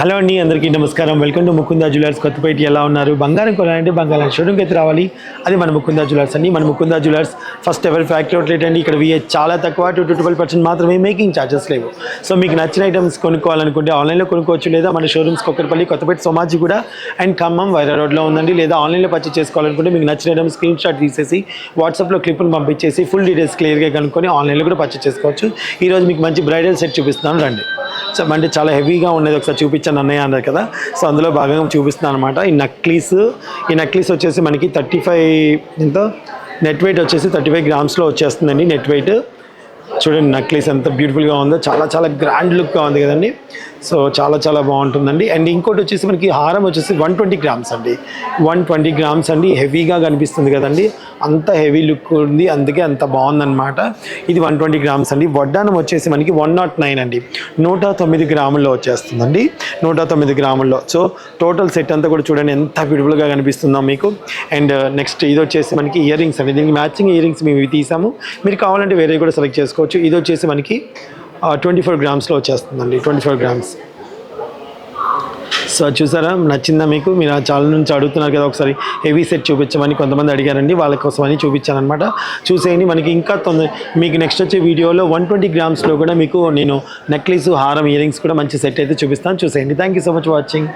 Hello అండి అందరికీ నమస్కారం. Welcome to Mukunda jewellers. Kothapeta ఎలా ఉన్నారు? బంగారం కొనాలంటే బంగారం షోరూమ్కి అయితే రావాలి. అది మన ముకుందా జ్యువెలర్స్ అండి. మన ముకుందా జ్యువెలర్స్ ఫస్ట్ ఎవరి ఫ్యాక్టరీ అవుట్లెట్ అండి. ఇక్కడ వీఏ చాలా తక్కువ. టూ టు ట్వెల్వ్ పర్సెంట్ మాత్రమే మేకింగ్ ఛార్జెస్ లేవు. సో మీకు నచ్చిన ఐటమ్స్ కొనుక్కోవాలనుకుంటే ఆన్లైన్లో కొనుక్కోవచ్చు. లేదా మన షోరూమ్స్ కొక్కరపల్లి కొత్తపేట సోమాజి కూడా అండ్ ఖమ్మం వైరా రోడ్లో ఉందండి. లేదా ఆన్లైన్లో పర్చేస్ చేసుకోవాలనుకుంటే మీకు నచ్చిన ఐటమ్ స్క్రీన్ షాట్ తీసేసి వాట్సాప్లో క్లిప్ను పంపించేసి ఫుల్ డీటెయిల్స్ క్లియర్గా కనుక్కొని ఆన్లైన్లో కూడా పర్చేస్ చేసుకోవచ్చు. ఈరోజు మీకు మంచి బ్రైడల్ సెట్ చూపిస్తున్నాను. రండి. అంటే చాలా హెవీగా ఉన్నది ఒకసారి చూపించాను అన్నయ్య అన్నారు కదా. సో అందులో భాగంగా చూపిస్తున్నాను అనమాట ఈ నక్లీస్ ఈ నక్లీస్ వచ్చేసి మనకి థర్టీ ఫైవ్ ఎంత? నెట్ వెయిట్ వచ్చేసి థర్టీ ఫైవ్ గ్రామ్స్లో వచ్చేస్తుందండి నెట్ వెయిట్. చూడండి నక్లీస్ ఎంత బ్యూటిఫుల్గా ఉందో చాలా చాలా గ్రాండ్ లుక్గా ఉంది కదండి. సో చాలా చాలా బాగుంటుందండి. అండ్ ఇంకోటి వచ్చేసి మనకి హారం వచ్చేసి వన్ ట్వంటీ గ్రామ్స్ అండి. వన్ ట్వంటీ గ్రామ్స్ అండి. హెవీగా కనిపిస్తుంది కదండి. అంత హెవీ లుక్ ఉంది. అందుకే అంత బాగుందన్నమాట. ఇది వన్ ట్వంటీ గ్రామ్స్ అండి. వడ్డానం వచ్చేసి మనకి వన్ నాట్ నైన్ అండి. నూట తొమ్మిది గ్రాముల్లో వచ్చేస్తుందండి. నూట తొమ్మిది గ్రాముల్లో. సో టోటల్ సెట్ అంతా కూడా చూడండి ఎంత బ్యూటిఫుల్గా కనిపిస్తుందో మీకు. అండ్ నెక్స్ట్ ఇది వచ్చేసి మనకి ఇయర్ రింగ్స్ అండి. దీనికి మ్యాచింగ్ ఇయర్ రింగ్స్ మేము తీసాము. మీరు కావాలంటే వేరే కూడా సెలెక్ట్ తీసుకోవచ్చు. ఇది వచ్చేసి మనకి ట్వంటీ ఫోర్ గ్రామ్స్లో వచ్చేస్తుందండి ట్వంటీ ఫోర్ గ్రామ్స్. సో చూసారా? నచ్చిందా మీకు? మీరు ఆ చాలా నుంచి అడుగుతున్నారు కదా ఒకసారి. హెవీ సెట్ చూపించమని కొంతమంది అడిగారండి. వాళ్ళ కోసమని అని చూపించాను అనమాట చూసేయండి. మనకి ఇంకా తొందర మీకు నెక్స్ట్ వచ్చే వీడియోలో వన్ ట్వంటీ గ్రామ్స్లో కూడా మీకు నేను నెక్లెస్ హారం ఇయరింగ్స్ కూడా మంచి సెట్ అయితే చూపిస్తాను. చూసేయండి. Thank you so much watching.